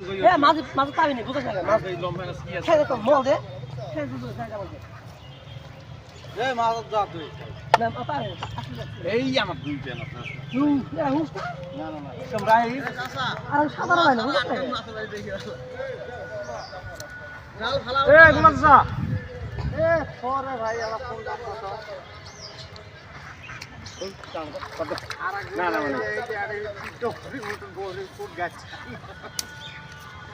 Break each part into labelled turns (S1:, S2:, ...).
S1: এ মাছ মাছ পাবি না বুঝছ না মাছ খেয়ে তো মল দে খেয়ে দুটো জায়গা
S2: এই মাছ যা তুই
S1: না পাবি
S2: এই আমার দুই পেন
S1: হুম এ হুস
S2: না না না
S1: কামরাই আর সাধারণ হয় না বুঝছ না
S2: এই গুলাম যা এ পরে ভাই আমার ফোন কাট না না মানে কি কি না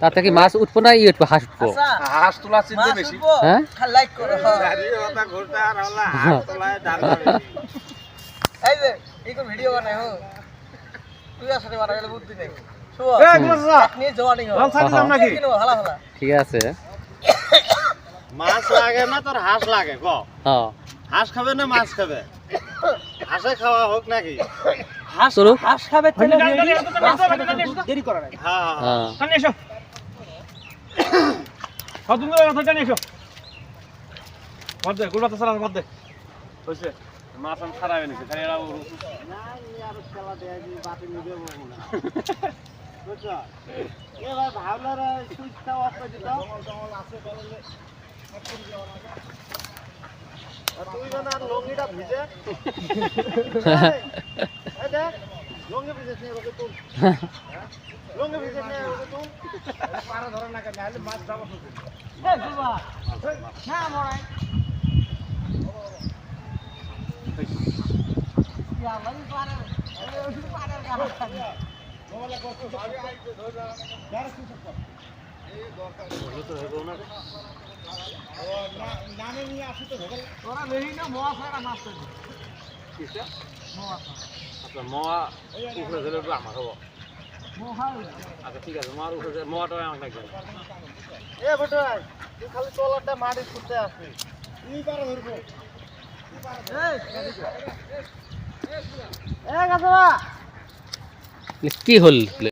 S1: যাবে না মাছ
S3: উঠবো না ই উঠবো হাঁস উঠবো।
S2: হাঁস তোলা চিনতে বেশি।
S3: হ্যাঁ?
S1: লাইক করো
S2: হাঁস তোলায় ডাল
S1: এই যে এই ভিডিও বানাই হো তুই আসলে বুদ্ধি নেই।
S3: ঠিক আছে।
S2: মাছ লাগে না তোর হাঁস লাগে ক?
S3: হ্যাঁ।
S2: হাঁস খাবে না মাছ খাবে? হাঁসে খাওয়া হোক নাকি?
S1: হাঁস। হাঁস খাবে দেরি করা নাই
S2: হ্যাঁ হ্যাঁ।
S4: কত তুমি মাথা টানি এসো। মত দে গুলবাতা সালাম মত দে।
S2: হইছে মাছ আম খারাপ এনেছে খালি এরা না আর খেলা দেয় দি বাতি নিবে না বুঝছ এ ভাই ভাবলার সুইচটা অফ করে দিত আর তুই না লঙ্গিটা ভিজে এই দেখ লঙ্গি ভিজে লঙ্গি ভিজে নে ওকে তুল পারা ধরে না কেন নাহলে মাছ যাব
S1: এই বাবা না মরাই ইয়া লাগি পারে এই ওষুধ পারে কাজ খাবে তোরা বেরি না মোয়া ফাড়া মাছ তো
S2: আচ্ছা মোয়া উপরে ধরে আমার হব আচ্ছা ঠিক আছে মোয়ার উপরে মোয়াটা আমাকে লাগবে এ বেটাই তুই খালি তলাটা মাটি ছুটতে আসবি তুই পারে ধরবো
S3: কি হল